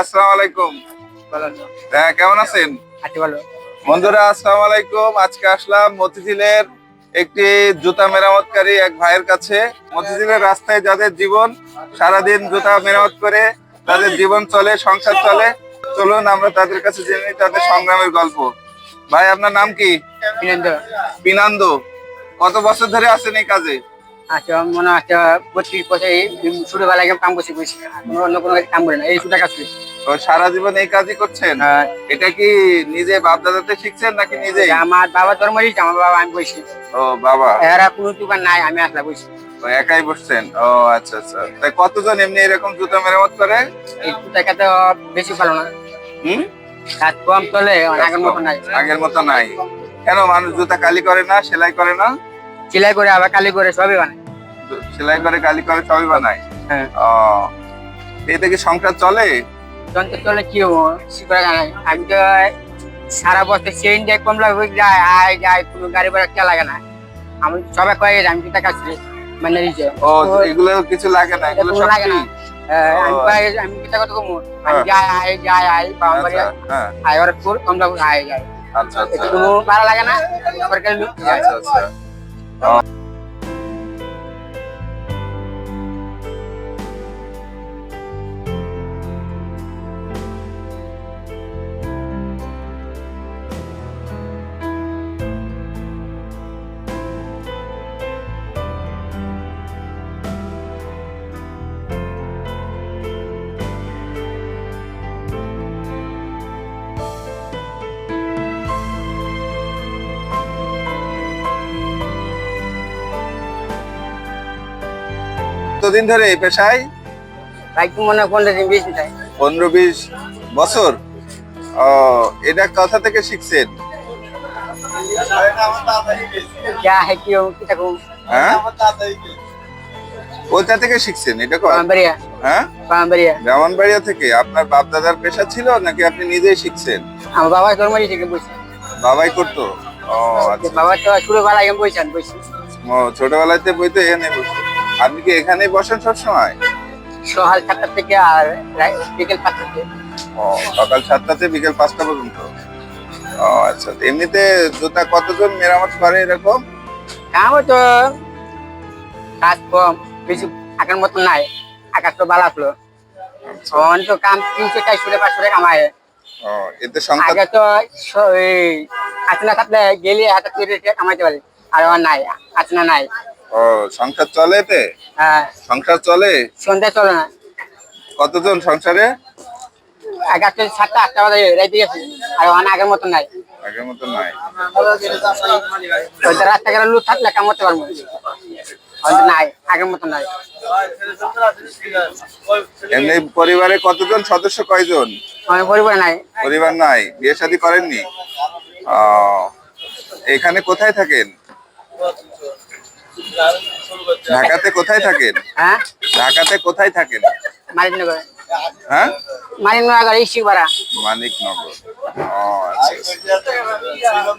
আসসালামু আলাইকুম। হ্যাঁ কেমন আছেন? বন্ধুরা আসসালামু আলাইকুম। আজকে আসলাম মতিঝিলের একটি জুতা মেরামতকারী এক ভাইয়ের কাছে। মতিঝিলের রাস্তায় যাদের জীবন সারাদিন জুতা মেরামত করে তাদের জীবন চলে সংসার চলে। চলুন আমরা তাদের কাছে জেনে নিই তাদের সংগ্রামের গল্প। ভাই আপনার নাম কি? বিনন্দ পিনান্দ কত বছর ধরে আছেন এই কাজে? আচ্ছা মনে আছে বত্রিশ বছর এই ছোটবেলায় কাম করছি অন্য কোনো কাম করি না। এই সুতা কাজ করি। তো সারা জীবন এই কাজই করছেন? আর এটা কি নিজে বাপ দাদাতে শিখছেন নাকি নিজে আমার বাবা ধর্ম দিচ্ছে আমার বাবা আমি বসি ও বাবা। এরা কোনো দোকান নাই আমি আসলা বসি ও একাই বসছেন? ও আচ্ছা আচ্ছা। তাই কতজন এমনি এরকম জুতা মেরামত করে? এই সুতা তো বেশি ভালো না। হুম? কাজ কম চলে আগের মতো নাই। আগের মতো নাই। কেন মানুষ জুতা কালি করে না সেলাই করে না? সেলাই করে আবার কালি করে সবই বানায়। সেলাই করে কালি করে সবই বানায়? হ্যাঁ। ও। এতে কি সংসার চলে? যন্ত্র চলে কি হব? আমি তো সারা বছর চেইন দিয়ে কমলা হয়ে যায় আয় যায় কোনো গাড়ি ভাড়া কে লাগে না। আমি সবাই কয়ে আমি কাজ করি মানে দিচ্ছে ও এগুলো কিছু লাগে না এগুলো সব লাগে না। আমি। কয়ে আমি কমু আমি হ্যাঁ। যাই আয় যাই আয় আচ্ছা হ্যাঁ। আয় ওরা তোর কমলা আয় যায় আচ্ছা আচ্ছা। একটু লাগে না? সরকারি লোক আচ্ছা আচ্ছা। কতদিন ধরে এই পেশায়? মনে পনেরো বেশি বছর? ও এটা কথা থেকে শিখছেন? হয় কোথা থেকে শিখছেন? এটা হ্যাঁ? বাড়িয়া ব্রাহ্মণবাড়িয়া থেকে। আপনার বাপ দাদার পেশা ছিল নাকি আপনি নিজেই শিখছেন? আমার বাবা ধর্ম দিচ্ছে বসে। বাবাই করতো? ও আচ্ছা। বাবা তো ছোটবেলায় বসে বসি। ও, ছোটবেলাতে বইতে এখানে বসে। আপনি কি এখানে বসেন সবসময়? সকাল সাতটা থেকে আর বিকেল পাঁচটা থেকে। ও সকাল সাতটাতে বিকেল পাঁচটা পর্যন্ত? ও আচ্ছা এমনিতে জুতা কতজন মেরামত করে এরকম? আমার তো কাজ কম বেশি আগের মতো নাই। আকাশ তো বালা আসলো। আচ্ছা। তখন তো কাম তিনশো চারশো টাকা পাঁচশো টাকা কামায়। ও এতে আগে তো এই আচনা থাকলে গেলে হাতে কামাইতে পারি। আর নাই আচনা নাই। ও সংসার চলে এতে? হ্যাঁ। সংসার চলে? সন্ধ্যা চলে না। কতজন সংসারে? আগে সাতটা আটটা বাজে রাইতে গেছি আর আমার আগের মতো নাই। আগের মতো নাই। ওইটা রাস্তাঘাটে লুট থাকলে কামাতে পারব। নাই আগের মতো নাই। এমনি পরিবারে কতজন সদস্য কয়জন? আমার পরিবার নাই। পরিবার নাই। বিয়ে শাদী করেননি? এখানে কোথায় থাকেন? ঢাকাতে কোথায় থাকেন? হ্যাঁ? ঢাকাতে কোথায় থাকেন? মানিকনগর। হ্যাঁ? মানিকনগর ভাড়া মানিকনগর। ও আচ্ছা আচ্ছা।